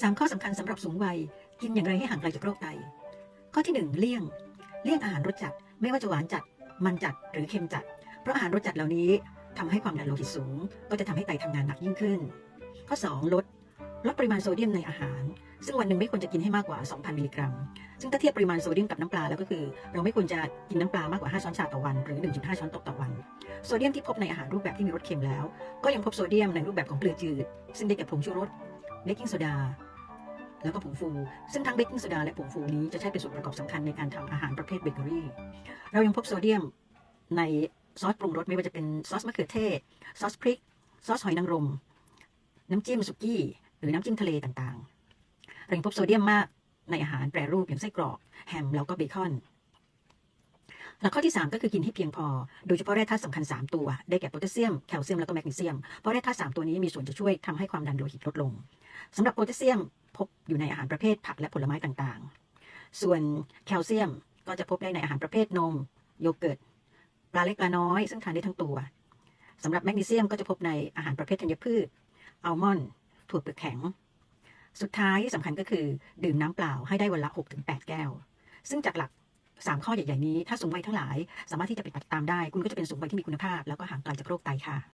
3 ข้อสำคัญสำหรับสูงวัย กินอย่างไรให้ห่างไกลจากโรคไต ข้อที่ 1 เลี่ยง เลี่ยงอาหารรสจัด ไม่ว่าจะหวานจัด มันจัด หรือเค็มจัด เพราะอาหารรสจัดเหล่านี้ทำให้ความดันโลหิตสูง ก็จะทำให้ไตทำงานหนักยิ่งขึ้น ข้อ 2 ลด ลดปริมาณโซเดียมในอาหาร ซึ่งวันหนึ่งไม่ควรจะกินให้มากกว่า 2,000 มิลลิกรัม ซึ่งถ้าเทียบปริมาณโซเดียมกับน้ำปลาแล้วก็คือ เราไม่ควรจะกินน้ำปลามากกว่า 5 ช้อนชาต่อวัน หรือ 1.5 ช้อนโต๊ะต่อวัน โซเดียมที่พบในอาหารรูปแบบที่มีรสเค็มแล้ว ก็ยังพบโซเดียมในรูปแบบของเกลือจืด ซึ่งได้แก่ผงชูรส เบกกิ้งโซดาแล้วก็ผงฟู ซึ่งทั้งเบกกิ้งโซดาและผงฟูนี้จะใช้เป็นส่วนประกอบสำคัญในการทำอาหารประเภทเบเกอรี่ เรายังพบโซเดียมในซอสปรุงรสไม่ว่าจะเป็นซอสมะเขือเทศ ซอสพริก ซอสหอยนางรม น้ำจิ้มสุกี้ หรือน้ำจิ้มทะเลต่างๆเรายังพบโซเดียมมากในอาหารแปรรูปอย่างไส้กรอก แฮมแล้วก็เบคอนหลักข้อที่ 3 ก็คือกินให้เพียงพอ โดยเฉพาะแร่ธาตุสำคัญ 3 ตัว ได้แก่โพแทสเซียม แคลเซียม แล้วก็แมกนีเซียม เพราะแร่ธาตุ3ตัวนี้มีส่วนจะช่วยทำให้ความดันโลหิตลดลง สำหรับโพแทสเซียมพบอยู่ในอาหารประเภทผักและผลไม้ต่างๆ ส่วนแคลเซียมก็จะพบได้ในอาหารประเภทนม โยเกิร์ตปลาเล็กปลาน้อย ซึ่งทานได้ทั้งตัวสำหรับแมกนีเซียมก็จะพบในอาหารประเภทธัญพืชอัลมอนด์ถั่วเปลือกแข็ง สุดท้ายที่สำคัญก็คือ ดื่มน้ำเปล่าให้ได้วันละ 6-8 แก้ว ซึ่งจากหลัก 3 ข้อใหญ่ ๆ นี้ ถ้าสูงวัยทั้งหลาย สามารถที่จะปฏิบัติตามได้ คุณก็จะเป็นสูงวัยที่มีคุณภาพ แล้วก็ห่างไกลจากโรคไตค่ะ